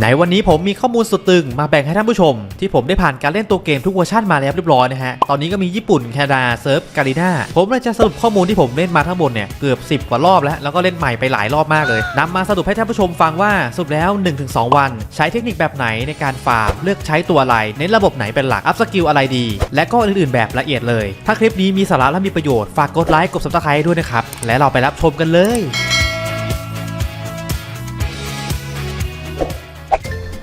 ในวันนี้ผมมีข้อมูลสุดตึงมาแบ่งให้ท่านผู้ชม ที่ผมได้ผ่านการเล่นตัวเกมทุกเวอร์ชันมาแล้วเรียบร้อยนะฮะ ตอนนี้ก็มีญี่ปุ่น แคนาดา เซิร์ฟ กาลิน่า ผมเลยจะสรุปข้อมูลที่ผมเล่นมาทั้งหมดเนี่ย เกือบ 10 กว่ารอบแล้ว แล้วก็เล่นใหม่ไปหลายรอบมากเลยนำมาสรุปให้ท่านผู้ชมฟังว่าสรุดแล้ว 1-2 วัน ใช้เทคนิคแบบไหนในการฟาร์ม เลือกใช้ตัวอะไร เน้นระบบไหนเป็นหลัก อัพสกิลอะไรดี และก็อื่นๆแบบละเอียดเลย ถ้าคลิปนี้มีสาระและมีประโยชน์ ฝากกดไลค์ กด subscribe ด้วยนะครับ และเราไปรับชมกันเลย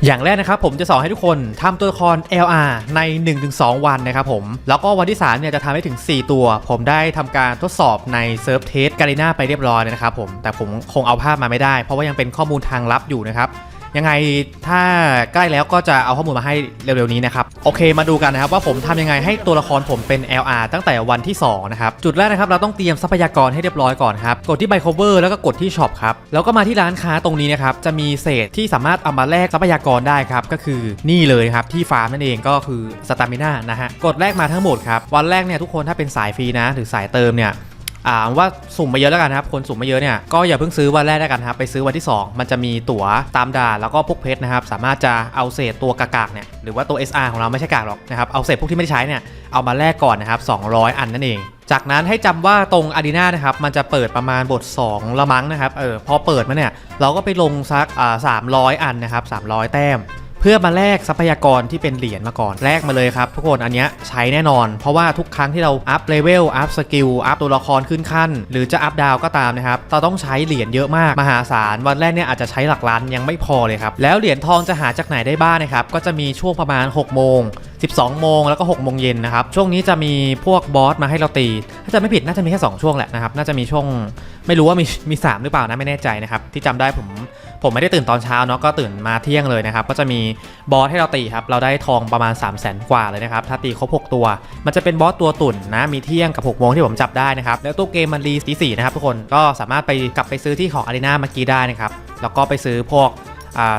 อย่างแรกนะครับผมจะสอนให้ทุกคนทำตัวละคร LR ใน 1-2 วันนะครับผม แล้วก็วันที่3เนี่ยจะทำให้ถึง 4 ตัว ผมได้ทำการทดสอบในเซิร์ฟเทสการีนาไปเรียบร้อยนะครับผมแต่ผมคงเอาภาพมาไม่ได้ เพราะว่ายังเป็นข้อมูลทางลับอยู่นะครับ ยังไงถ้าใกล้แล้วก็จะเอาข้อมูลมาให้เร็วๆนี้นะครับ โอเคมาดูกันนะครับว่าผมทำยังไงให้ตัวละครผมเป็น LR ตั้งแต่วันที่2นะครับ จุดแรกนะครับเราต้องเตรียมทรัพยากรให้เรียบร้อยก่อนครับ กดที่ Buy Cover แล้วก็กดที่ Shop ครับ แล้วก็มาที่ร้านค้าตรงนี้นะครับ จะมีเศษที่สามารถเอามาแลกทรัพยากรได้ครับ ก็คือนี่เลยครับที่ฟาร์มนั่นเองก็คือสตามิน่านะฮะ กดแลกมาทั้งหมดครับ วันแรกเนี่ยทุกคนถ้าเป็นสายฟรีนะหรือสายเติมเนี่ย อ่าว่าสุ่มมาเยอะแล้วกันครับคนสุ่มมาเยอะเนี่ยก็อย่าเพิ่งซื้อวันแรกแล้วกันครับไปซื้อวันที่ 2 มันจะมีตั๋วตามด่านแล้วก็พวกเพชรนะครับสามารถจะเอาเศษตัวกากๆเนี่ยหรือว่าตัว SR ของเราไม่ใช่กากหรอกนะครับเอาเศษพวกที่ไม่ได้ใช้เนี่ยเอามาแลกก่อนนะครับ200 อันนั่นเอง จากนั้นให้จำว่าตรงอารีนานะครับมันจะเปิดประมาณบท 2 ละมั้งนะครับเออพอเปิดมาเนี่ยเราก็ไปลงสักอ่า300อันนะครับ300 แต้ม เพื่อมาแลกทรัพยากรที่เป็นเหรียญมาก่อนแลกมาเลยครับ ทุกคนอันเนี้ยใช้แน่นอน เพราะว่าทุกครั้งที่เราอัพเลเวลอัพสกิลอัพตัวละครขึ้นขั้น หรือจะอัพดาวก็ตามนะครับเราต้องใช้เหรียญเยอะมากมหาศาลวันแรกเนี่ยอาจจะใช้หลักล้านยังไม่พอเลยครับแล้วเหรียญทองจะหาจากไหนได้บ้างนะครับก็จะมีช่วงประมาณ 6 โมง 12 โมงแล้วก็ 6 โมงเย็นนะครับช่วงนี้จะมีพวกบอสมาให้เราตี ถ้าจะไม่ผิดน่าจะมีแค่ 2 ช่วงแหละนะครับน่าจะมีช่วงไม่รู้ว่ามีมี3หรือเปล่านะไม่แน่ใจนะครับที่จำได้ผม ผมไม่ได้ตื่นตอนเช้าเนาะก็ตื่นมาเที่ยงเลยนะครับ ก็จะมีบอสให้เราตีครับ เราได้ทองประมาณ 3 0 0 0 0 0กว่าเลยนะครับ ถ้าตีครบ 6 ตัว มันจะเป็นบอสตัวตุ่นนะ มีเที่ยงกับ 6 โมงที่ผมจับได้นะครับ แล้วตู้เกมมันรีตีสี่นะครับทุกคนก็สามารถไปกลับไปซื้อที่ของอารีนาเมื่อกี้ได้นะครับแล้วก็ไปซื้อพวก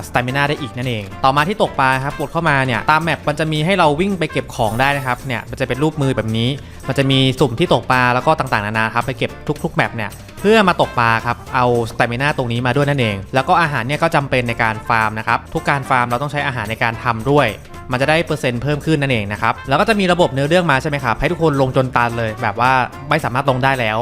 สตามินาได้อีกนั่นเอง ต่อมาที่ตกปลาครับกดเข้ามาเนี่ยตามแมปมันจะมีให้เราวิ่งไปเก็บของได้นะครับเนี่ยมันจะเป็นรูปมือแบบนี้ มันจะมีสุ่มที่ตกปลาแล้วก็ต่างๆนานาครับไปเก็บทุกๆแมปเนี่ยเพื่อมาตกปลาครับ เอาสตมินาตรงนี้มาด้วยนั่นเอง แล้วก็อาหารเนี่ยก็จำเป็นในการฟาร์มนะครับ ทุกการฟาร์มเราต้องใช้อาหารในการทำด้วย มันจะได้เปอร์เซ็นต์เพิ่มขึ้นนั่นเองนะครับ แล้วก็จะมีระบบเนื้อเรื่องมาใช่ไหมครับ ให้ทุกคนลงจนตันเลย แบบว่าไม่สามารถลงได้แล้ว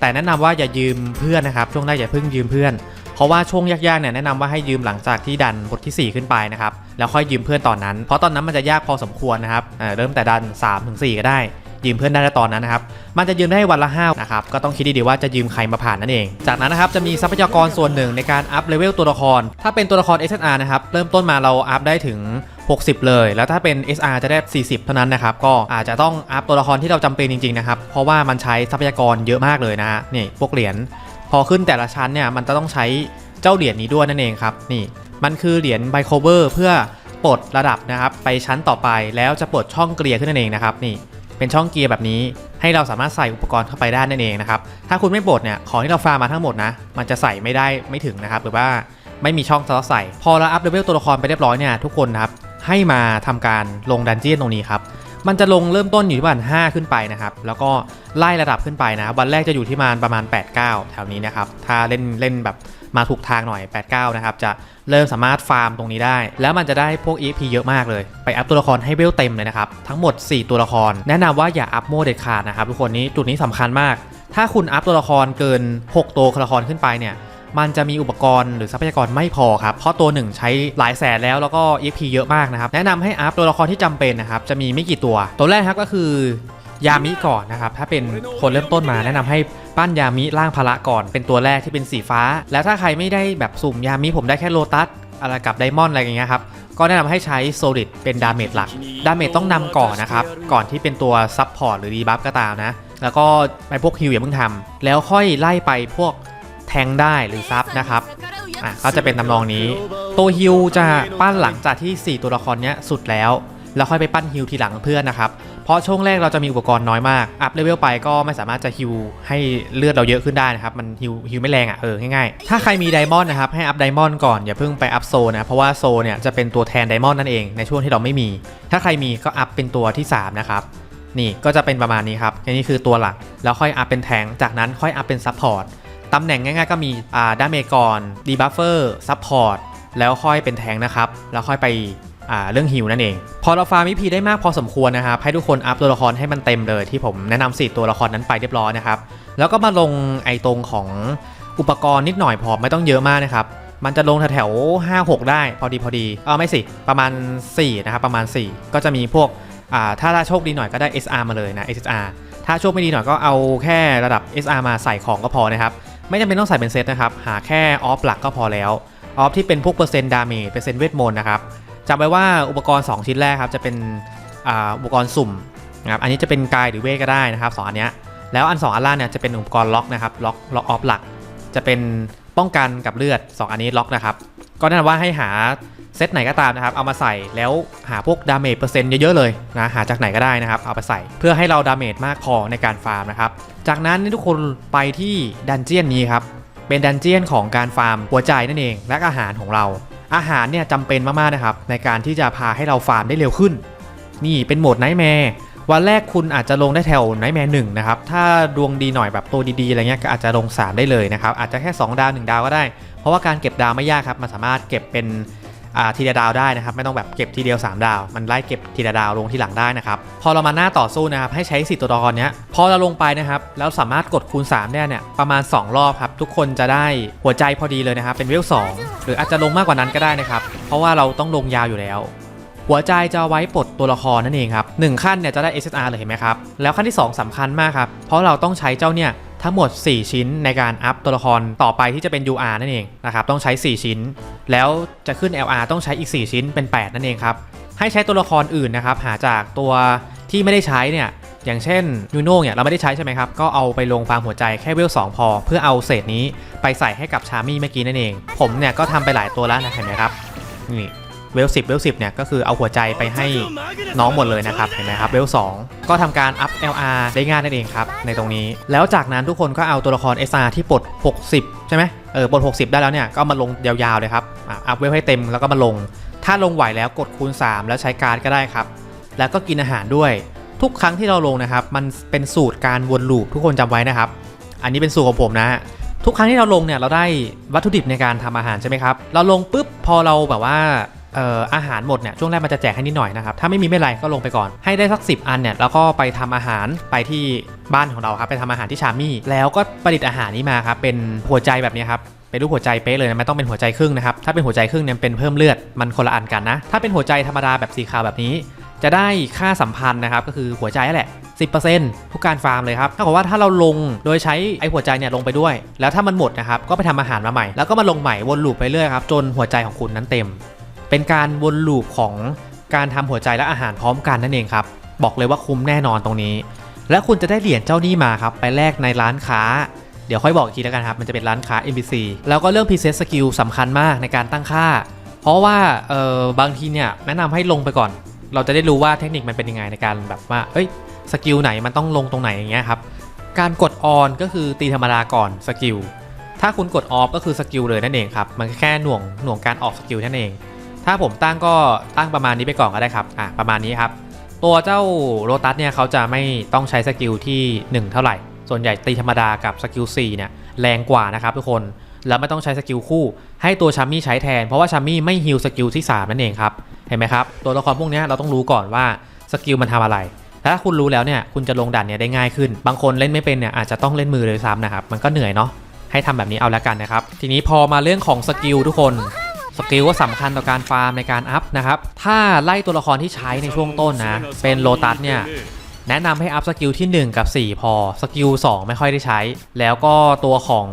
แต่แนะนำว่าอย่ายืมเพื่อนนะครับ ช่วงแรกอย่าเพิ่งยืมเพื่อน ราะว่าช่วงยากๆเนี่ยแนะนำว่าให้ยืมหลังจากที่ดันบทที่ 4 ขึ้นไปนะครับแล้วค่อยยืมเพื่อนตอนนั้น เพราะตอนนั้นมันจะยากพอสมควรนะครับเอ่อเริ่มแต่ดัน3ถึง4ก็ได้ ยืมเพื่อนได้ในตอนนั้นนะครับมันจะยืมได้วันละ5นะครับก็ต้องคิดดีๆว่าจะยืมใครมาผ่านนั่นเอง จากนั้นนะครับจะมีทรัพยากรส่วนหนึ่งในการอัพเลเวลตัวละคร ถ้าเป็นตัวละคร SR นะครับเริ่มต้นมาเราอัพได้ถึง60 เลย แล้วถ้าเป็น SR จะได้ 40 เท่านั้นนะครับ ก็อาจจะต้องอัพตัวละครที่เราจำเป็นจริงๆนะครับ เพราะว่ามันใช้ทรัพยากรเยอะมากเลยนะฮะ นี่พวกเหรียญ พอขึ้นแต่ละชั้นเนี่ยมันจะต้องใช้เจ้าเหรียญนี้ด้วยนั่นเองครับนี่มันคือเหรียญไบโคเวอร์เพื่อปลดระดับนะครับไปชั้นต่อไปแล้วจะปลดช่องเกลียร์ขึ้นนั่นเองนะครับนี่เป็นช่องเกียร์แบบนี้ให้เราสามารถใส่อุปกรณ์เข้าไปได้นั่นเองนะครับถ้าคุณไม่ปลดเนี่ยของที่เราฟาร์มมาทั้งหมดนะมันจะใส่ไม่ได้ไม่ถึงนะครับหรือว่าไม่มีช่องสำหรับใส่ พอเราอัพเลเวลตัวละครไปเรียบร้อยเนี่ยทุกคนนะครับให้มาทำการลงดันเจี้ยนตรงนี้ครับ มันจะลงเริ่มต้นอยู่ที่ประมาณ5ขึ้นไปนะครับ แล้วก็ไล่ระดับขึ้นไปนะ วันแรกจะอยู่ที่ประมาณประมาณ 8-9 แถวนี้นะครับ ถ้าเล่นเล่นแบบมาถูกทางหน่อย 8-9 นะครับ จะเริ่มสามารถฟาร์มตรงนี้ได้ แล้วมันจะได้พวก EP เยอะมากเลย ไปอัพตัวละครให้เวลเต็มเลยนะครับ ทั้งหมด 4 ตัวละคร แนะนำว่าอย่าอัพโมเด็ดขาดนะครับทุกคนนี้จุดนี้สำคัญมาก ถ้าคุณอัพตัวละครเกิน 6 ตัวละครขึ้นไปเนี่ย มันจะมีอุปกรณ์หรือทรัพยากรไม่พอครับ เพราะตัวหนึ่งใช้หลายแสนแล้วแล้วก็ EP เยอะมากนะครับ แนะนำให้อัพตัวละครที่จำเป็นนะครับ จะมีไม่กี่ตัว ตัวแรกครับก็คือยามิก่อนนะครับ ถ้าเป็นคนเริ่มต้นมาแนะนำให้ปั้นยามิร่างพละก่อน เป็นตัวแรกที่เป็นสีฟ้า แล้วถ้าใครไม่ได้แบบสุ่มยามิผมได้แค่โลตัสอะไรกับไดมอนด์อะไรอย่างเงี้ยครับ ก็แนะนำให้ใช้โซลิดเป็นดาเมจหลัก ดาเมจต้องนำก่อนนะครับ ก่อนที่เป็นตัวซับพอร์ตหรือดีบัฟก็ตามนะ แล้วก็ไปพวกฮิวอย่าเพิ่งทำแล้วค่อยไล่ไปพวก แทงได้หรือซับนะครับอะก็จะเป็นตำนองนี้ ตัวฮิวจะปั้นหลังจากที่ 4 ตัวละครเนี้ยสุดแล้ว แล้วค่อยไปปั้นฮิวทีหลังเพื่อนนะครับ เพราะช่วงแรกเราจะมีอุปกรณ์น้อยมาก อัพเลเวลไปก็ไม่สามารถจะฮิวให้เลือดเราเยอะขึ้นได้นะครับ มันฮิวฮิวไม่แรงอะเออง่ายๆ ถ้าใครมีไดมอนด์นะครับให้อัพไดมอนด์ก่อนอย่าเพิ่งไปอัพโซนะ เพราะว่าโซเนี่ยจะเป็นตัวแทนไดมอนด์นั่นเองในช่วงที่เราไม่มี ถ้าใครมีก็อัพเป็นตัวที่ 3 นะครับนี่ก็จะเป็นประมาณนี้ครับอันนี้คือตัวหลัก แล้วค่อยอัพเป็นแทง จากนั้นค่อยอัพเป็นซัพพอร์ต ตำแหน่งง่ายๆก็มีอ่าดาเมจก่อนดีบัฟเฟอร์ซัพพอร์ตแล้วค่อยเป็นแทงนะครับ แล้วค่อยไปอ่าเรื่องฮิวนั่นเอง พอเราฟาร์มวิพีได้มากพอสมควรนะครับ ให้ทุกคนอัพตัวละครให้มันเต็มเลยที่ผมแนะนำสี่ตัวละครนั้นไปเรียบร้อยนะครับ แล้วก็มาลงไอตรงของอุปกรณ์นิดหน่อยพอไม่ต้องเยอะมากนะครับ มันจะลงแถวๆห้าหกได้พอดีพอดีเออไม่สิ ประมาณ 4 นะครับ ประมาณ 4 ก็จะมีพวกอ่าถ้าโชคดีหน่อยก็ได้ SR มาเลยนะ SR ถ้าโชคไม่ดีหน่อยก็เอาแค่ระดับ SR มาใส่ของก็พอนะครับ ไม่จำเป็นต้องใส่เป็นเซตนะครับ หาแค่ออฟหลักก็พอแล้ว ออฟที่เป็นพวกเปอร์เซ็นต์ดาเมจเปอร์เซ็นต์เวทมนต์นะครับจำไว้ว่าอุปกรณ์ 2 ชิ้นแรกครับจะเป็นอ,อุปกรณ์สุ่มนะครับอันนี้จะเป็นกายหรือเวทก็ได้นะครับสองอันเนี้ยแล้วอัน 2 อันล่างเนี่ยจะเป็นอุปกรณ์ล็อกนะครับล็อกล็อกออฟหลัก จะเป็นป้องกันกับเลือด 2 อันนี้ล็อกนะครับก็แนะนำว่าให้หา เซตไหนก็ตามนะครับเอามาใส่แล้วหาพวกดาเมจเปอร์เซ็นต์เยอะๆเลยนะหาจากไหนก็ได้นะครับเอาไปใส่เพื่อให้เราดาเมจมากพอในการฟาร์มนะครับจากนั้นทุกคนไปที่ดันเจียนนี้ครับเป็นดันเจียนของการฟาร์มหัวใจนั่นเองและอาหารของเรา อาหารเนี่ยจำเป็นมากๆนะครับในการที่จะพาให้เราฟาร์มได้เร็วขึ้น นี่เป็นโหมดไนท์แมร์วันแรกคุณอาจจะลงได้แถวไนท์แมร์หนึ่งนะครับถ้าดวงดีหน่อยแบบตัวดีๆอะไรเงี้ยก็อาจจะลง 3 ได้เลยนะครับอาจจะแค่ 2 ดาว 1 ดาวก็ได้ เพราะว่าการเก็บดาวไม่ยากครับมันสามารถเก็บเป็น ทีละดาวได้นะครับไม่ต้องแบบเก็บทีเดียว 3 ดาว มันไล่เก็บทีละดาวลงที่หลังได้นะครับพอเรามาหน้าต่อสู้นะครับให้ใช้สิทธิ์ตัวละครเนี้ยพอเราลงไปนะครับแล้วสามารถกดคูณ3ได้เนี่ยประมาณ 2 รอบครับทุกคนจะได้หัวใจพอดีเลยนะครับเป็นเวล2หรืออาจจะลงมากกว่านั้นก็ได้นะครับเพราะว่าเราต้องลงยาวอยู่แล้ว หัวใจจะไว้ปลดตัวละครนั่นเองครับหนึ่งขั้นเนี่ยจะได้ SSR เลยเห็นไหมครับแล้วขั้นที่ 2สำคัญมากครับเพราะเราต้องใช้เจ้าเนี่ยทั้งหมด 4 ชิ้นในการอัพตัวละครต่อไปที่จะเป็น UR นั่นเองนะครับต้องใช้ 4 ชิ้น แล้วจะขึ้น LR ต้องใช้อีก 4 ชิ้นเป็น 8 นั่นเองครับ ให้ใช้ตัวละครอื่นนะครับ หาจากตัวที่ไม่ได้ใช้เนี่ย อย่างเช่นยูโน่เนี่ยเราไม่ได้ใช้ใช่ไหมครับ ก็เอาไปลงฟาร์มหัวใจแค่เวล2พอ เพื่อเอาเศษนี้ไปใส่ให้กับชามี่เมื่อกี้นั่นเอง ผมเนี่ยก็ทำไปหลายตัวแล้วนะเห็นไหมครับ นี่ เวล10เวล10เนี่ยก็คือเอาหัวใจไปให้น้องหมดเลยนะครับเห็นไหมครับเวล2ก็ทำการอัพ LR ได้ง่ายนั่นเองครับในตรงนี้ แล้วจากนั้นทุกคนก็เอาตัวละคร SR ที่ปลด 60 ใช่ไหมเออปลด 60 ได้แล้วเนี่ยก็มาลงยาวๆเลยครับอะอัพเวลให้เต็มแล้วก็มาลง ถ้าลงไหวแล้วกดคูณ 3 แล้วใช้การก็ได้ครับ แล้วก็กินอาหารด้วย ทุกครั้งที่เราลงนะครับ มันเป็นสูตรการวนลูปทุกคนจำไว้นะครับ อันนี้เป็นสูตรของผมนะฮะทุกครั้งที่เราลงเนี่ยเราได้วัตถุดิบในการทำอาหารใช่ไหมครับ เราลงปุ๊บพอเราแบบว่า อ่ออาหารหมดเนี่ยช่วงแรกมันจะแจกให้นิดหน่อยนะครับถ้าไม่มีไม่เป็นไรก็ลงไปก่อนให้ได้สัก 10 อันเนี่ยแล้วก็ไปทำอาหารไปที่บ้านของเราครับไปทำอาหารที่ชามี่ แล้วก็ประดิษฐ์อาหารนี้มาครับเป็นหัวใจแบบนี้ครับเป็นรูปหัวใจเป๊ะเลยนะไม่ต้องเป็นหัวใจครึ่งนะครับถ้าเป็นหัวใจครึ่งเนี่ยเป็นเพิ่มเลือดมันคนละอันกันนะ ถ้าเป็นหัวใจธรรมดาแบบสีขาวแบบนี้ จะได้ค่าสัมพันธ์นะครับก็คือหัวใจนั่นแหละ10%ทุกการฟาร์มเลยครับถ้ากับว่าถ้าเราลงโดยใช้ไอหัวใจเนี่ยลงไปด้วย แล้วถ้ามันหมดนะครับก็ไปทำอาหารมาใหม่ แล้วก็มาลงใหม่วนลูปไปเรื่อยครับจนหัวใจของคุณนั้นเต็ม เป็นการวนลูปของการทำหัวใจและอาหารพร้อมกันนั่นเองครับ บอกเลยว่าคุ้มแน่นอนตรงนี้ และคุณจะได้เหรียญเจ้านี่มาครับ ไปแลกในร้านค้า เดี๋ยวค่อยบอกอีกทีแล้วกันครับ มันจะเป็นร้านค้า NPC แล้วก็เรื่อง preset skill สำคัญมากในการตั้งค่า เพราะว่าเออบางทีเนี่ยแนะนำให้ลงไปก่อน เราจะได้รู้ว่าเทคนิคมันเป็นยังไงในการแบบว่าเอ้ยสกิลไหนมันต้องลงตรงไหนอย่างเงี้ยครับการกดออนก็คือตีธรรมดาก่อนสกิลถ้าคุณกดออฟก็คือสกิลเลยนั่นเองครับมันแค่หน่วงหน่วงการออกสกิลนั่นเอง ถ้าผมตั้งก็ตั้งประมาณนี้ไปก่อนก็ได้ครับอะประมาณนี้ครับตัวเจ้าโรตัสเนี่ยเขาจะไม่ต้องใช้สกิลที่ 1 เท่าไหร่ ส่วนใหญ่ตีธรรมดากับสกิล4เนี่ยแรงกว่านะครับทุกคน แล้วไม่ต้องใช้สกิลคู่ ให้ตัวชัมมี่ใช้แทน เพราะว่าชัมมี่ไม่ฮิลสกิลที่ 3 นั่นเองครับ เห็นไหมครับ ตัวละครพวกนี้เราต้องรู้ก่อนว่าสกิลมันทำอะไร ถ้าคุณรู้แล้วเนี่ยคุณจะลงด่านเนี่ยได้ง่ายขึ้น บางคนเล่นไม่เป็นเนี่ยอาจจะต้องเล่นมือเลยซ้ำนะครับ มันก็เหนื่อยเนาะ ให้ทำแบบนี้เอาแล้วกันนะครับ ทีนี้พอมาเรื่องของสกิลทุกคน สกิลก็สำคัญต่อการฟาร์มในการอัพนะครับ ถ้าไล่ตัวละครที่ใช้ในช่วงต้นนะ เป็นโลตัสเนี่ยแนะนำให้อัพสกิลที่ 1 กับ 4 พอ สกิล 2 ไม่ค่อยได้ใช้ แล้วก็ตัวของ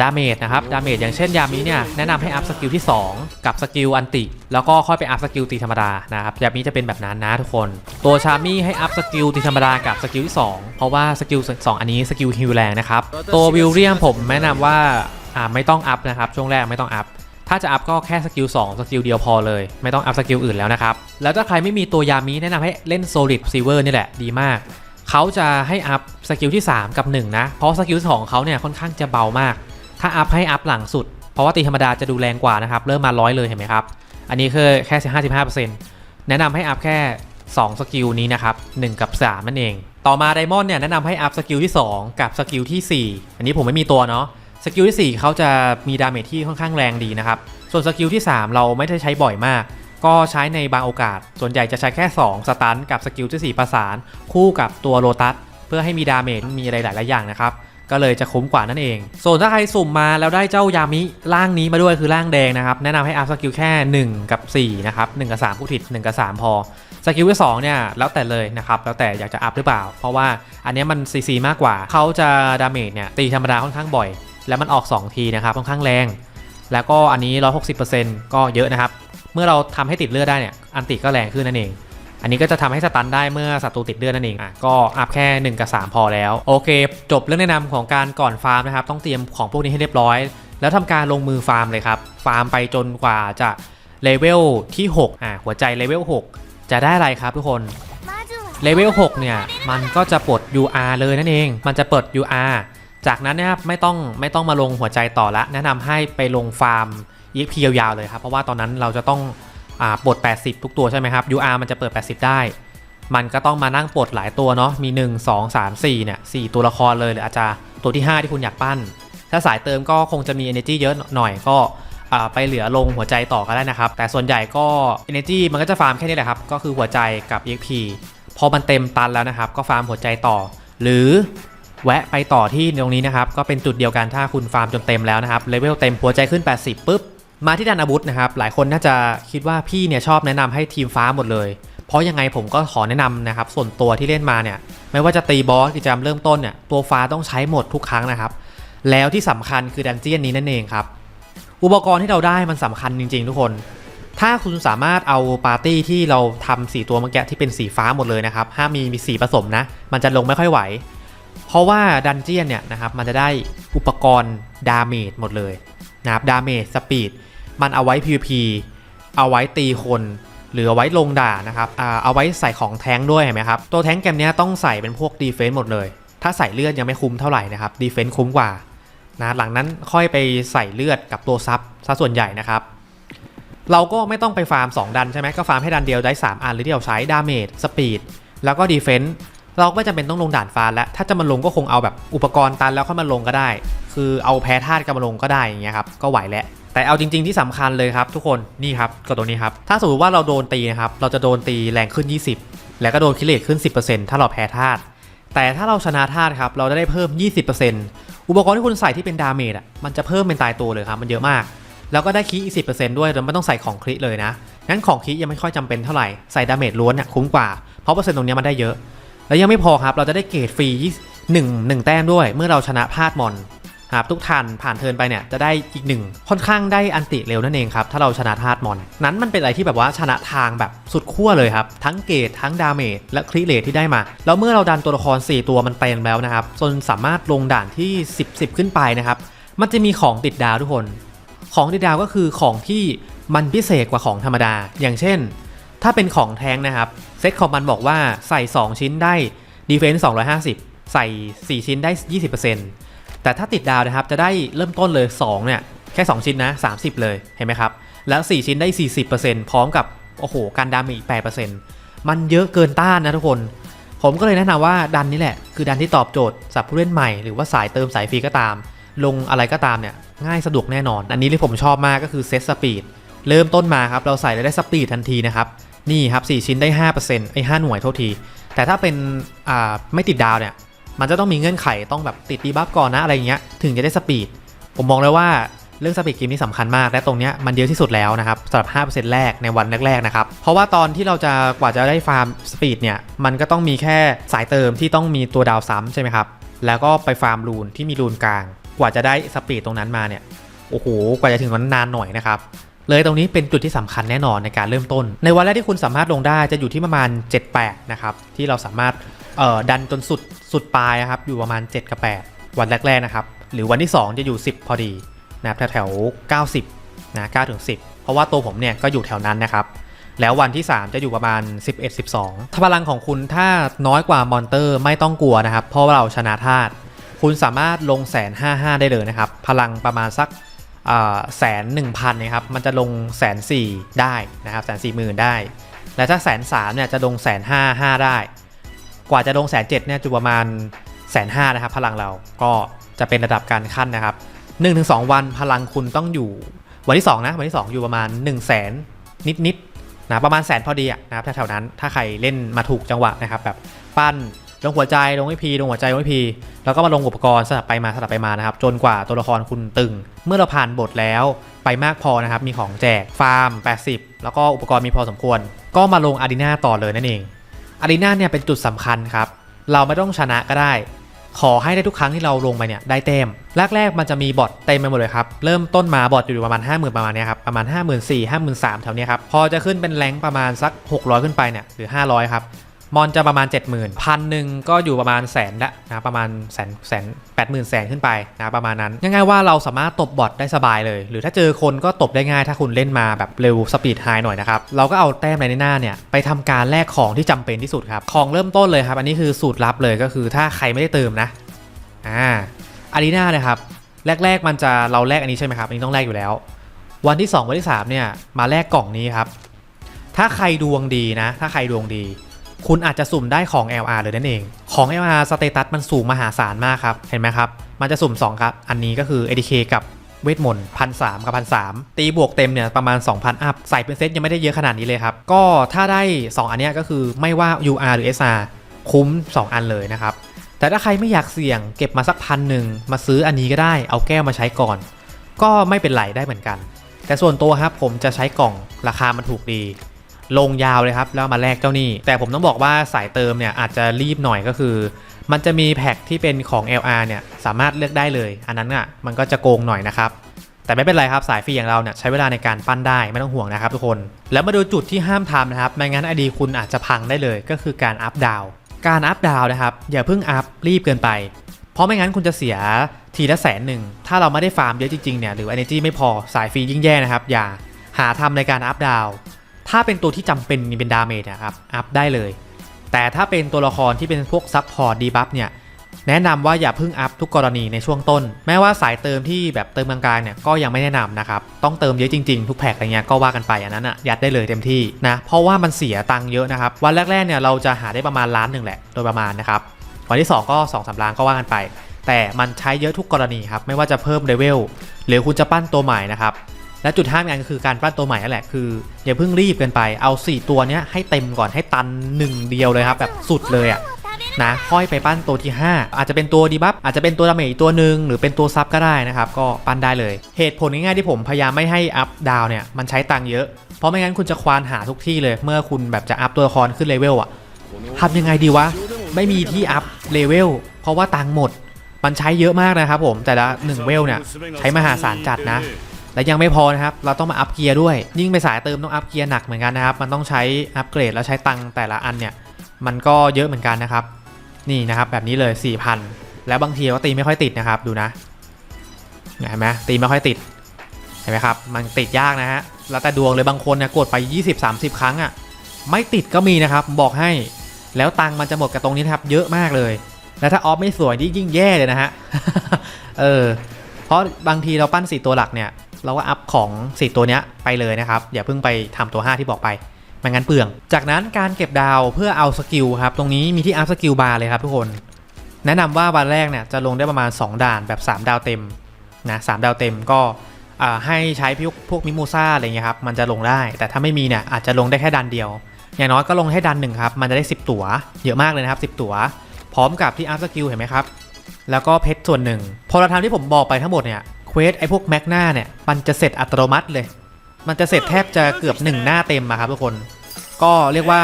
ดาเมจนะครับ ดาเมจอย่างเช่นยามิเนี่ย แนะนำให้อัพสกิลที่ 2 กับสกิลอันติ แล้วก็ค่อยไปอัพสกิลตีธรรมดานะครับ ยามิจะเป็นแบบนั้นนะทุกคน ตัวชามี่ให้อัพสกิลตีธรรมดากับสกิลที่ 2 เพราะว่าสกิล 2 อันนี้สกิลฮิลแรงนะครับ ตัววิลเลียมผมแนะนำว่าอ่าไม่ต้องอัพนะครับ ช่วงแรกไม่ต้องอัพ ถ้าจะอัพก็แค่สกิล2สกิลเดียวพอเลย ไม่ต้องอัพสกิลอื่นแล้วนะครับ แล้วถ้าใครไม่มีตัวยามิแนะนำให้เล่น Solid Silver นี่แหละดีมาก เขาจะให้อัพสกิลที่ 3 กับ 1 นะ เพราะสกิลของเขาเนี่ยค่อนข้างจะเบามาก ถ้าอัพให้อัพหลังสุด เพราะว่าตีธรรมดาจะดูแรงกว่านะครับ เริ่มมาร้อยเลยเห็นไหมครับ อันนี้คือแค่55%แนะนำให้อัพแค่ 2 สกิลนี้นะครับ 1 กับ 3 นั่นเอง ต่อมาไดมอนด์เนี่ยแนะนำให้อัพสกิลที่ 2 กับสกิลที่ 4 อันนี้ผมไม่มีตัวเนาะ กิลที่ 4 เขาจะมีดาเมจที่ค่อนข้างแรงดีนะครับ ส่วนสกิลที่ 3 เราไม่ได้ใช้บ่อยมาก ก็ใช้ในบางโอกาส ส่วนใหญ่จะใช้แค่ 2 สตันกับสกิลที่ 4 ประสาน คู่กับตัวโลตัส เพื่อให้มีดาเมจมีอะไรหลายๆอย่างนะครับ ก็เลยจะคุ้มกว่านั่นเอง ส่วนถ้าใครสุ่มมาแล้วได้เจ้ายามิร่างนี้มาด้วยคือร่างแดงนะครับ แนะนำให้อัพสกิลแค่ 1 กับ4นะครับ1กับ3ผู้ผิด1กับ3 พอสกิลที่2เนี่ยแล้วแต่เลยนะครับแล้วแต่อยากจะอัพหรือเปล่า เพราะว่าอันนี้มันซีซีมากกว่าเขาจะดาเมจเนี่ยตีธรรมดาค่อนข้างบ่อย แล้วมันออก 2 ทีนะครับค่อนข้างแรง แล้วก็อันนี้ 160%ก็เยอะนะครับ เมื่อเราทำให้ติดเลือดได้เนี่ยอันติก็แรงขึ้นนั่นเอง อันนี้ก็จะทำให้สตันได้เมื่อศัตรูติดเลือดนั่นเองอะก็อัพแค่ 1 กับ 3 พอแล้ว โอเค จบเรื่องแนะนำของการก่อนฟาร์มนะครับ ต้องเตรียมของพวกนี้ให้เรียบร้อย แล้วทำการลงมือฟาร์มเลยครับฟาร์มไปจนกว่าจะเลเวลที่6อะหัวใจเลเวล6 จะได้อะไรครับทุกคนเลเวล6เนี่ยมันก็จะปลด UR เลยนั่นเอง มันจะเปิด UR จากนั้นนะครับไม่ต้องไม่ต้องมาลงหัวใจต่อละ แนะนำให้ไปลงฟาร์ม EXP ยาวๆเลยครับ เพราะว่าตอนนั้นเราจะต้องอปลด 80 ทุกตัวใช่ไหมครับ UR มันจะเปิด 80 ได้ มันก็ต้องมานั่งปลดหลายตัวเนาะมี 1 2 3 4เนี่ย4ตัวละครเลยหรืออาจจะตัวที่ 5 ที่คุณอยากปั้น ถ้าสายเติมก็คงจะมี energy เยอะหน่อยก็ไปเหลือลงหัวใจต่อก็ได้นะครับ แต่ส่วนใหญ่ก็ energy มันก็จะฟาร์มแค่นี้แหละครับ ก็คือหัวใจกับ EXP พอมันเต็มตันแล้วนะครับ ก็ฟาร์มหัวใจต่อ หรือ แวะไปต่อที่ตรงนี้นะครับ ก็เป็นจุดเดียวกันถ้าคุณฟาร์มจนเต็มแล้วนะครับเลเวลเต็มหัวใจขึ้น 80ปุ๊บมาที่ดันอาวุธนะครับ หลายคนน่าจะคิดว่าพี่เนี่ยชอบแนะนำให้ทีมฟ้าหมดเลย เพราะยังไงผมก็ขอแนะนำนะครับ ส่วนตัวที่เล่นมาเนี่ย ไม่ว่าจะตีบอสกิจกรรมเริ่มต้นเนี่ยตัวฟ้าต้องใช้หมดทุกครั้งนะครับ แล้วที่สำคัญคือดันเจียนนี้นั่นเองครับ อุปกรณ์ที่เราได้มันสำคัญจริง ๆ ทุกคน ถ้าคุณสามารถเอาปาร์ตี้ที่เราทำสีตัวเมื่อกี้ที่เป็นสีฟ้าหมดเลยนะครับห้ามมีมีสีผสมนะ มันจะลงไม่ค่อยไหว เพราะว่าดันเจียนเนี่ยนะครับมันจะได้อุปกรณ์ดาเมจหมดเลยนะครับดาเมจสปีดมันเอาไว้ PVP เอาไว้ตีคนหรือเอาไว้ลงด่านะครับเอาไว้ใส่ของแท้งด้วยเห็นไหมครับตัวแท้งแกมนี้ต้องใส่เป็นพวกดีเฟนซ์หมดเลย ถ้าใส่เลือดยังไม่คุ้มเท่าไหร่นะครับดีเฟนซ์คุ้มกว่านะหลังนั้นค่อยไปใส่เลือดกับตัวซับซะส่วนใหญ่นะครับเราก็ไม่ต้องไปฟาร์ม 2 ดันใช่ไหมก็ฟาร์มให้ดันเดียวได้ 3 อันหรือที่เราใช้ดาเมจสปีดแล้วก็ดีเฟนซ์ เราก็ไม่จำเป็นต้องลงด่านฟาร์แล้ว ถ้าจะมาลงก็คงเอาแบบอุปกรณ์ตันแล้วค่อยมาลงก็ได้ คือเอาแพ้ธาตุกันมาลงก็ได้อย่างเงี้ยครับ ก็ไหวแล้ว แต่เอาจริง ๆที่สำคัญเลยครับ ทุกคน นี่ครับกดตรงนี้ครับ ถ้าสมมติว่าเราโดนตีนะครับ เราจะโดนตีแรงขึ้น 20 แล้วก็โดนคิเลตขึ้น 10%ถ้าเราแพ้ธาตุ แต่ถ้าเราชนะธาตุครับ เราจะได้เพิ่ม 20%อุปกรณ์ที่คุณใส่ที่เป็นดาเมจอะ มันจะเพิ่มเป็นตายตัวเลยครับ มันเยอะมาก แล้วก็ได้คีอีกสิด้วยเราไม่ต้องใส่ของคลิเลยนะงั้นของคลิยังไม่ค่อยจำเป็นเท่าไหร่ใส่ดาเมจล้วนเนี่ยคุ้มกว่าเพราะเปอร์เซ็นต์ตรงนี้มันได้เยอะ แล้วยังไม่พอครับเราจะได้เกรดฟรี1 1 แต้มด้วย เมื่อเราชนะพลาดมอนครับทุกทันผ่านเทินไปเนี่ยจะได้อีกหนึ่งค่อนข้างได้อันติเร็วนั่นเองครับถ้าเราชนะธาตุมอน นั้นมันเป็นอะไรที่แบบว่าชนะทางแบบสุดขั้วเลยครับ ทั้งเกรดทั้งดาเมจและคลิเลทที่ได้มา แล้วเมื่อเราดันตัวละคร 4 ตัวมันเต็มแล้วนะครับจนสามารถลงด่านที่ 10 10 ขึ้นไปนะครับ มันจะมีของติดดาวทุกคน ของติดดาวก็คือของที่มันพิเศษกว่าของธรรมดา อย่างเช่น ถ้าเป็นของแท้งนะครับเซตของมันบอกว่าใส่ 2 ชิ้นได้ Defense 250 ใส่ 4 ชิ้นได้ 20%แต่ถ้าติดดาวนะครับจะได้เริ่มต้นเลย 2 เนี่ย แค่ 2 ชิ้นนะ 30 เลยเห็นไหมครับ แล้ว 4 ชิ้นได้ 40%พร้อมกับ โอ้โห การดาเมอีก 8%มันเยอะเกินต้านนะทุกคน ผมก็เลยแนะนำว่าดันนี่แหละ คือดันที่ตอบโจทย์สำหรับผู้เล่นใหม่หรือว่าสายเติมสายฟรีก็ตาม ลงอะไรก็ตามเนี่ยง่ายสะดวกแน่นอน อันนี้ที่ผมชอบมากก็คือเซตสปีดเริ่มต้นมาครับเราใส่แล้วได้สปีดทันทีนะครับ นี่ครับ 4 ชิ้นได้ 5%ไอ้5หน่วยเท่าที แต่ถ้าเป็นอ่าไม่ติดดาวเนี่ย มันจะต้องมีเงื่อนไขต้องแบบติดดีบัฟก่อนนะอะไรเงี้ย ถึงจะได้สปีด ผมมองเลยว่าเรื่องสปีดเกมนี้สำคัญมาก และตรงเนี้ยมันเยอะที่สุดแล้วนะครับสำหรับ 5%แรกในวันแรกๆนะครับ เพราะว่าตอนที่เราจะกว่าจะได้ฟาร์มสปีดเนี่ย มันก็ต้องมีแค่สายเติมที่ต้องมีตัวดาวซ้ำใช่ไหมครับ แล้วก็ไปฟาร์มรูนที่มีรูนกลาง กว่าจะได้สปีดตรงนั้นมาเนี่ย โอ้โห กว่าจะถึงวันนานหน่อยนะครับ เลยตรงนี้เป็นจุดที่สำคัญแน่นอนในการเริ่มต้น ในวันแรกที่คุณสามารถลงได้จะอยู่ที่ประมาณ 7-8 นะครับ ที่เราสามารถดันจนสุดสุดปลายนะครับอยู่ประมาณ 7 กับ 8 วันแรกๆนะครับ หรือวันที่ 2 จะอยู่ 10 พอดีนะครับแถวๆ90นะ9ถึง10 เพราะว่าตัวผมเนี่ยก็อยู่แถวนั้นนะครับแล้ววันที่ 3 จะอยู่ประมาณ 11 12 ถ้าพลังของคุณถ้าน้อยกว่ามอนเตอร์ไม่ต้องกลัวนะครับ เพราะเราชนะธาตุคุณสามารถลงแสนห้าห้าได้เลยนะครับ พลังประมาณสัก แสนหนึ่งพันนะครับมันจะลงแสนสี่ได้นะครับแสนสี่หมื่นได้ และถ้าแสนสามเนี่ยจะลงแสนห้าห้าได้ กว่าจะลงแสนเจ็ดเนี่ยจะประมาณแสนห้านะครับพลังเราก็จะเป็นระดับการขั้นนะครับ1-2วันพลังคุณต้องอยู่วันที่2นะวันที่ 2 อยู่ประมาณ 1 0 0 0 0แสนนิดๆนะประมาณแสนพอดีอะนะครับแถวๆนั้นถ้าใครเล่นมาถูกจังหวะนะครับแบบปั้น ลงหัวใจลงไอพีลงหัวใจลงไอพีแล้วก็มาลงอุปกรณ์สลับไปมาสลับไปมานะครับ จนกว่าตัวละครคุณตึง เมื่อเราผ่านบทแล้วไปมากพอนะครับ มีของแจกฟาร์ม 80 แล้วก็อุปกรณ์มีพอสมควร ก็มาลงอารีนาต่อเลยนั่นเองอารีนาเนี่ยเป็นจุดสำคัญครับ เราไม่ต้องชนะก็ได้ ขอให้ได้ทุกครั้งที่เราลงไปเนี่ยได้เต็มแรกๆมันจะมีบอทเต็มไปหมดเลยครับ เริ่มต้นมาบอทอยู่ประมาณ 50,000 ประมาณนี้ครับประมาณ 5 4 0 0 0 5 3 0 0 0แถวนี้ครับพอจะขึ้นเป็นแรงประมาณสัก 600 ขึ้นไปเนี่ยหรือ 500 ครับ มอนจะประมาณ 70,000พันหนึ่งก็อยู่ประมาณแสนละนะประมาณแสนแสนแปดหมื่นแสนขึ้นไปนะประมาณนั้นง่ายๆว่าเราสามารถตบบอทได้สบายเลย หรือถ้าเจอคนก็ตบได้ง่ายถ้าคุณเล่นมาแบบเร็วสปีดไฮหน่อยนะครับเราก็เอาแต้มในหน้าเนี่ยไปทำการแลกของที่จำเป็นที่สุดครับของเริ่มต้นเลยครับ อันนี้คือสูตรลับเลยก็คือถ้าใครไม่ได้เติมนะอ่าอารีนาเลยครับแรก ๆ มันจะเราแลกอันนี้ใช่ไหมครับอันนี้ต้องแลกอยู่แล้ว วันที่ 2 วันที่ 3 เนี่ยมาแลกกล่องนี้ครับ ถ้าใครดวงดีนะ ถ้าใครดวงดี คุณอาจจะสุ่มได้ของ LR เลยนั่นเอง ของ LR สเตตัสมันสูงมหาศาลมากครับ เห็นไหมครับ มันจะสุ่ม 2 ครับ อันนี้ก็คือ ADK กับเวทมนต์พันสกับพันสตีบวกเต็มเนี่ยประมาณ 2,000 อัพ ใส่เป็นเซตยังไม่ได้เยอะขนาดนี้เลยครับ ก็ถ้าได้ 2 อันนี้ก็คือไม่ว่า UR หรือ SR คุ้ม 2 อันเลยนะครับ แต่ถ้าใครไม่อยากเสี่ยงเก็บมาสักพันหนึ่งมาซื้ออันนี้ก็ได้ เอาแก้วมาใช้ก่อน ก็ไม่เป็นไรได้เหมือนกัน แต่ส่วนตัวครับผมจะใช้กล่องราคามันถูกดี ลงยาวเลยครับแล้วมาแลกเจ้านี้แต่ผมต้องบอกว่าสายเติมเนี่ยอาจจะรีบหน่อยก็คือ มันจะมีแพ็คที่เป็นของ LR เนี่ยสามารถเลือกได้เลย อันนั้นอะมันก็จะโกงหน่อยนะครับแต่ไม่เป็นไรครับสายฟรีอย่างเราเนี่ยใช้เวลาในการปั้นได้ไม่ต้องห่วงนะครับทุกคน แล้วมาดูจุดที่ห้ามทำนะครับไม่งั้นไอดีคุณอาจจะพังได้เลยก็คือการอัพดาวการอัพดาวนะครับอย่าเพิ่งอัพรีบเกินไป เพราะไม่งั้นคุณจะเสียทีละแสนหนึ่งถ้าเราไม่ได้ฟาร์มเยอะจริงๆเนี่ยหรือ energy ไม่พอสายฟรียิ่งแย่นะครับอย่าหาทำในการอัพดาว ถ้าเป็นตัวที่จำเป็นเป็นดาเมจนะครับอัพได้เลย แต่ถ้าเป็นตัวละครที่เป็นพวกซับพอร์ตดีบัฟเนี่ยแนะนำว่าอย่าเพิ่งอัพทุกกรณีในช่วงต้น แม้ว่าสายเติมที่แบบเติมกลางๆเนี่ยก็ยังไม่แนะนำนะครับ ต้องเติมเยอะจริงๆ ทุกแพ็คอะไรเงี้ยก็ว่ากันไปอันนั้นอะยัดได้เลยเต็มที่นะ เพราะว่ามันเสียตังค์เยอะนะครับ วันแรกๆเนี่ยเราจะหาได้ประมาณล้านหนึ่งแหละ โดยประมาณนะครับ วันที่ 2 ก็2อสล้านก็ว่ากันไป แต่มันใช้เยอะทุกกรณีครับ ไม่ว่าจะเพิ่มเลเวลหรือคุณจะปั้นตัวใหม่นะครับ และจุดห้ามงานก็คือการปั้นตัวใหม่นั่นแหละคืออย่าเพิ่งรีบเกินไปเอา 4 ตัวเนี้ยให้เต็มก่อนให้ตันหนึ่งเดียวเลยครับแบบสุดเลยอะนะค่อยไปปั้นตัวที่ 5 อาจจะเป็นตัวดีบัฟอาจจะเป็นตัวดาเมจอีกตัวหนึ่งหรือเป็นตัวซับก็ได้นะครับก็ปั้นได้เลย เหตุผลง่ายๆที่ผมพยายามไม่ให้อัพดาวเนี่ยมันใช้ตังค์เยอะ เพราะไม่งั้นคุณจะควานหาทุกที่เลย เมื่อคุณแบบจะอัพตัวละครขึ้นเลเวลอะทำยังไงดีวะไม่มีที่อัพเลเวลเพราะว่าตังค์หมด มันใช้เยอะมากนะครับผมแต่ละ1เวลเนี่ยใช้มหาศาลจัดนะ และยังไม่พอนะครับ เราต้องมาอัพเกียร์ด้วย ยิ่งไปสายเติมต้องอัพเกียร์หนักเหมือนกันนะครับ มันต้องใช้อัพเกรดแล้วใช้ตังค์แต่ละอันเนี่ย มันก็เยอะเหมือนกันนะครับ นี่นะครับแบบนี้เลย 4,000 แล้วบางทีก็ตีไม่ค่อยติดนะครับ ดูนะ เห็นไหมตีไม่ค่อยติด เห็นไหมครับ มันติดยากนะฮะ แล้วแต่ดวงเลยบางคนเนี่ยกดไป 20-30 ครั้งอะ่ะ ไม่ติดก็มีนะครับ บอกให้ แล้วตังค์มันจะหมดกับตรงนี้นะครับ เยอะมากเลย แล้วถ้าออฟไม่สวยนี่ยิ่งแย่เลยนะฮะ เออ เพราะบางทีเราปั้น 4 ตัวหลักเนี่ย เราก็อัพของ 4 ตัวเนี้ยไปเลยนะครับ อย่าเพิ่งไปทำตัว 5 ที่บอกไปไม่งั้นเปลือง จากนั้นการเก็บดาวเพื่อเอาสกิลครับ ตรงนี้มีที่อัพสกิลบาร์เลยครับทุกคน แนะนำว่าวันแรกเนี่ยจะลงได้ประมาณ 2 ด่านแบบ 3 ดาวเต็มนะสดาวเต็มก็ให้ใช้พวกพวกมิมูซ่าอะไรเงี้ยครับมันจะลงได้ แต่ถ้าไม่มีเนี่ยอาจจะลงได้แค่ดันเดียว อย่างน้อยก็ลงให้ดันหนึ่งครับ มันจะได้ 10 ตัว เยอะมากเลยนะครับ 10 ตัว พร้อมกับที่อัพสกิลเห็นไหมครับ แล้วก็เพชรส่วนหนึ่ง พอเราทำที่ผมบอกไปทั้งหมดเนี่ย ควสไอ้พวกแมกนาเนี่ยมันจะเสร็จอัตโนมัติเลย มันจะเสร็จแทบจะเกือบหนึ่งหน้าเต็มอะครับทุกคน ก็เรียกว่า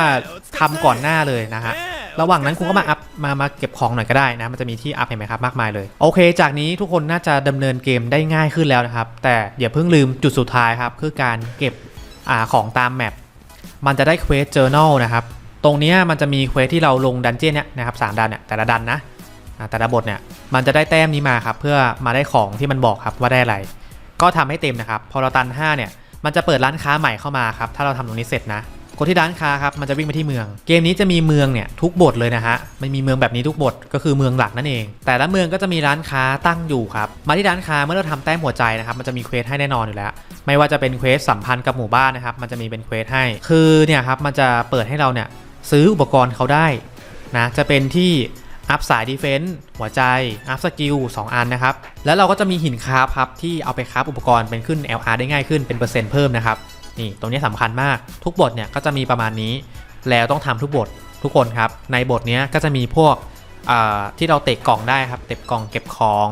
ทำก่อนหน้าเลยนะฮะระหว่างนั้นคุณก็มาอัพมามาเก็บของหน่อยก็ได้นะ มันจะมีที่อัพเห็นไหมครับมากมายเลย โอเค จากนี้ทุกคนน่าจะดำเนินเกมได้ง่ายขึ้นแล้วนะครับ แต่อย่าเพิ่งลืมจุดสุดท้ายครับ คือการเก็บอของตามแมปมันจะได้เควสเจอ journal นะครับ ตรงนี้มันจะมีเควสที่เราลงดันเจี้ยนเนี่ยนะครับสามดันเนี่ยแต่ละดันนะ แต่ละบทเนี่ยมันจะได้แต้มนี้มาครับเพื่อมาได้ของที่มันบอกครับว่าได้อะไร ก็ทำให้เต็มนะครับ พอเราตัน 5 เนี่ยมันจะเปิดร้านค้าใหม่เข้ามาครับถ้าเราทำตรงนี้เสร็จนะกดที่ร้านค้าครับมันจะวิ่งไปที่เมือง เกมนี้จะมีเมืองเนี่ยทุกบทเลยนะฮะมันมีเมืองแบบนี้ทุกบทก็คือเมืองหลักนั่นเอง แต่ละเมืองก็จะมีร้านค้าตั้งอยู่ครับมาที่ร้านค้าเมื่อเราทำแต้มหัวใจนะครับมันจะมีเควสให้แน่นอนอยู่แล้ว ไม่ว่าจะเป็นเควสสัมพันธ์กับหมู่บ้านนะครับมันจะมีเป็นเควสให้คือเนี่ยครับมันจะเปิดให้เราเนี่ยซื้ออุปกรณ์เขาได้นะจะเป็นที่ อัพสายดีเฟนส์หัวใจ อัพสกิล2อันนะครับ แล้วเราก็จะมีหินคราฟครับ ที่เอาไปคราฟอุปกรณ์เป็นขึ้น LR ได้ง่ายขึ้นเป็นเปอร์เซ็นต์เพิ่มนะครับ นี่ตรงนี้สำคัญมากทุกบทเนี่ยก็จะมีประมาณนี้ แล้วต้องทำทุกบททุกคนครับ ในบทนี้ก็จะมีพวกที่เราเตะกล่องได้ครับ เตะกล่องเก็บของ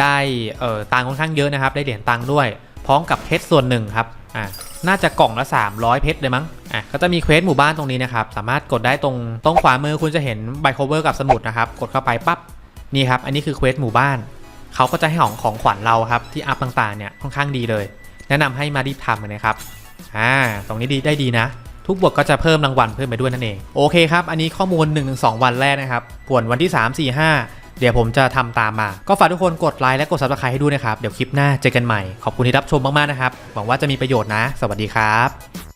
ได้เออตังค์ค่อนข้างเยอะนะครับ ได้เหรียญตังค์ด้วย พร้อมกับเพชรส่วนหนึ่งครับ อ่าน่าจะกล่องละ 300 เพชรเลยมั้ง อะ ก็จะมีเควสหมู่บ้านตรงนี้นะครับ สามารถกดได้ตรง ตรงขวามือคุณจะเห็นไบโคเวอร์กับสมุดนะครับ กดเข้าไปปั๊บ นี่ครับ อันนี้คือเควสหมู่บ้าน เขาก็จะให้ของของขวัญเราครับ ที่อัพต่างๆเนี่ย ค่อนข้างดีเลย แนะนำให้มารีบทำกันนะครับ อ่า ตรงนี้ดีได้ดีนะ ทุกบทก็จะเพิ่มรางวัลเพิ่มไปด้วยนั่นเอง โอเคครับ อันนี้ข้อมูล 1-2 วันแรกนะครับส่วนวันที่ 3 4 5 เดี๋ยวผมจะทำตามมา ก็ฝากทุกคนกดไลค์และกด subscribe ให้ด้วยนะครับ เดี๋ยวคลิปหน้าเจอกันใหม่ ขอบคุณที่รับชมมากๆนะครับ หวังว่าจะมีประโยชน์นะ สวัสดีครับ